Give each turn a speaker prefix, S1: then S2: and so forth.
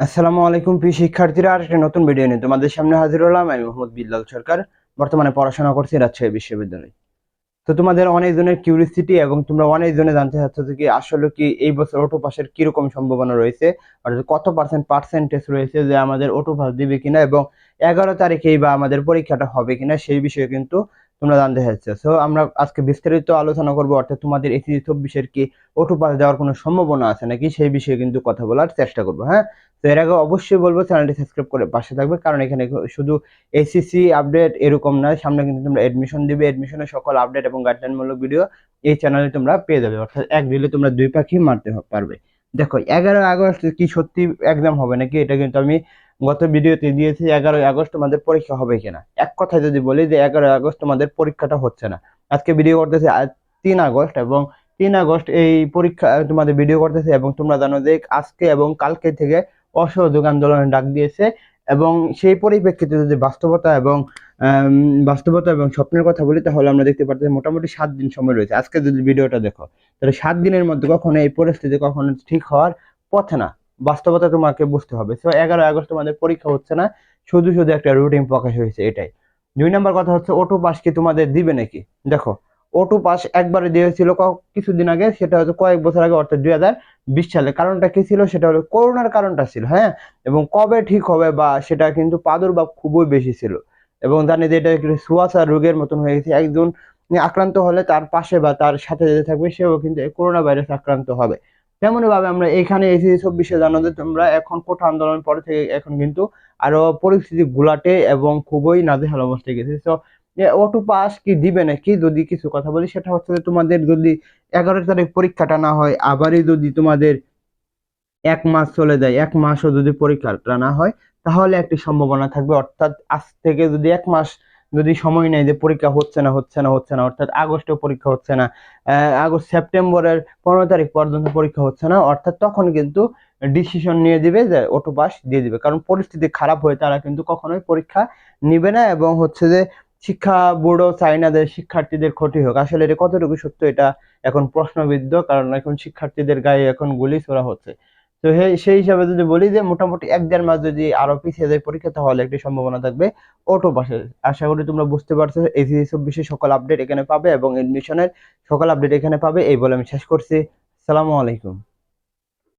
S1: আসসালামু আলাইকুম, প্রিয় শিক্ষার্থীরা। আর একটা নতুন ভিডিও নিয়ে তোমাদের সামনে হাজির হলাম। আমি মোহাম্মদ বিল্লাল সরকার। বর্তমানে পড়াশোনা করছি রাজশাহী বিশ্ববিদ্যালয়। তো তোমাদের অনেকজনের কিউরিসিটি এবং তোমরা অনেকজনে জানতে চাচ্ছ যে কি আসলে কি এই বছর অটো পাসের কীরকম সম্ভাবনা রয়েছে? অর্থাৎ কত পার্সেন্ট পার্সেন্টেজ রয়েছে যে আমাদের অটো পাস দিবে কিনা এবং এগারো তারিখেই বা আমাদের পরীক্ষাটা হবে কিনা সেই বিষয়ে কিন্তু তোমরা জানতে চাচ্ছ সো আমরা আজকে বিস্তারিত আলোচনা করব, অর্থাৎ তোমাদের এসিজি চব্বিশের কি অটো পাস দেওয়ার কোনো সম্ভাবনা আছে নাকি সেই বিষয়ে কিন্তু কথা বলার চেষ্টা করব হ্যাঁ? তো এর আগে অবশ্যই বলব, চ্যানেলটি সাবস্ক্রাইব করে পাশে থাকবে, কারণ এখানে শুধু এসিসি আপডেট এরকম নয়, সামনে কিন্তু তোমরা এডমিশন দিবে। এডমিশনের সকল আপডেট এবং গাইডলাইনমূলক ভিডিও এই চ্যানেলে তোমরা পেয়ে যাবে, অর্থাৎ এক দিলে তোমরা দুই পাখি মারতে পারবে। দেখো এগারো আগস্ট কি সত্যি এক্সাম হবে নাকি, এটা কিন্তু আমি গত ভিডিওতে দিয়েছি এগারোই আগস্ট তোমাদের পরীক্ষা হবে কিনা। এক কথায় যদি বলি যে এগারোই আগস্ট তোমাদের পরীক্ষাটা হচ্ছে না। আজকে ভিডিও করতেছি তিন আগস্ট এবং তিন আগস্ট এই পরীক্ষা তোমাদের ভিডিও করতেছে এবং তোমরা জানো যে আজকে এবং কালকে থেকে অসহযোগ আন্দোলনের ডাক দিয়েছে এবং সেই পরিপ্রেক্ষিতে যদি বাস্তবতা এবং বাস্তবতা এবং স্বপ্নের কথা বলি, তাহলে আমরা দেখতে পাচ্ছি মোটামুটি সাত দিন সময় রয়েছে। আজকে যদি ভিডিওটা দেখো, তাহলে সাত দিনের মধ্যে কখনো এই পরিস্থিতি কখনো ঠিক হওয়ার পথে না। বাস্তবতা তোমাকে বুঝতে হবে। সো এগারো আগস্ট তোমাদের পরীক্ষা হচ্ছে না, শুধু শুধু একটা রুটিন প্রকাশ হয়েছে এটাই। দুই নম্বর কথা হচ্ছে অটো পাস কি তোমাদের দিবে নাকি? দেখো অটো পাস একবারে দিয়েছিল কিছুদিন আগে, সেটা হচ্ছে কয়েক বছর আগে, অর্থাৎ দুই হাজার বিশ সালে। কারণটা কি ছিল? সেটা হলো করোনার কারণটা ছিল হ্যাঁ? এবং কবে ঠিক হবে বা সেটা কিন্তু প্রাদুর্ভাব খুবই বেশি ছিল। এবং জানি যে এটা একটু সুয়াসা রোগের মতন হয়ে গেছে। একজন আক্রান্ত হলে তার পাশে বা তার সাথে যেতে থাকবে, সেও কিন্তু করোনা ভাইরাস আক্রান্ত হবে। তেমনই ভাবে আমরা এখানে এসে চব্বিশে জানো যে তোমরা এখন কোঠা আন্দোলন পরে থেকে এখন কিন্তু আরও পরিস্থিতি গুলাটে এবং খুবই নাজেহাল অবস্থায় গেছে। তো অটো পাস কি দিবে নাকি? যদি কিছু কথা বলি, সেটা হচ্ছে তোমাদের যদি এগারো তারিখ পরীক্ষাটা না হয়, আবারই যদি তোমাদের এক মাস চলে যায়, এক মাসও যদি পরীক্ষাটা না হয়, তাহলে একটি সম্ভাবনা থাকবে। অর্থাৎ আজ থেকে যদি এক মাস যদি সময় নেয় যে পরীক্ষা হচ্ছে না হচ্ছে না হচ্ছে না, অর্থাৎ আগস্টেও পরীক্ষা হচ্ছে না আগস্ট সেপ্টেম্বরের পনেরো তারিখ পর্যন্ত পরীক্ষা হচ্ছে না, অর্থাৎ তখন কিন্তু ডিসিশন নিয়ে দিবে যে অটো পাস দিয়ে দিবে। কারণ পরিস্থিতি খারাপ হয়ে তারা কিন্তু কখনোই পরীক্ষা নিবে না এবং হচ্ছে যে শিক্ষা বোর্ডও চায় না যে শিক্ষার্থীদের ক্ষতি হোক। আসলে এটা কতটুকু সত্য এটা এখন প্রশ্নবিদ্ধ, কারণ এখন শিক্ষার্থীদের গায়ে এখন গুলি ছোড়া হচ্ছে। তো সেই হিসাবে যদি বলি যে মোটামুটি এক দেড় মাস যদি আরও পিছিয়ে যায় পরীক্ষা, তাহলে একটি সম্ভাবনা থাকবে অটো পাশের আশা করি তোমরা বুঝতে পারছ এসিসি চব্বিশে সকল আপডেট এখানে পাবে এবং এডমিশনের সকল আপডেট এখানে পাবে, এই বলে আমি শেষ করছি। সালামু আলাইকুম।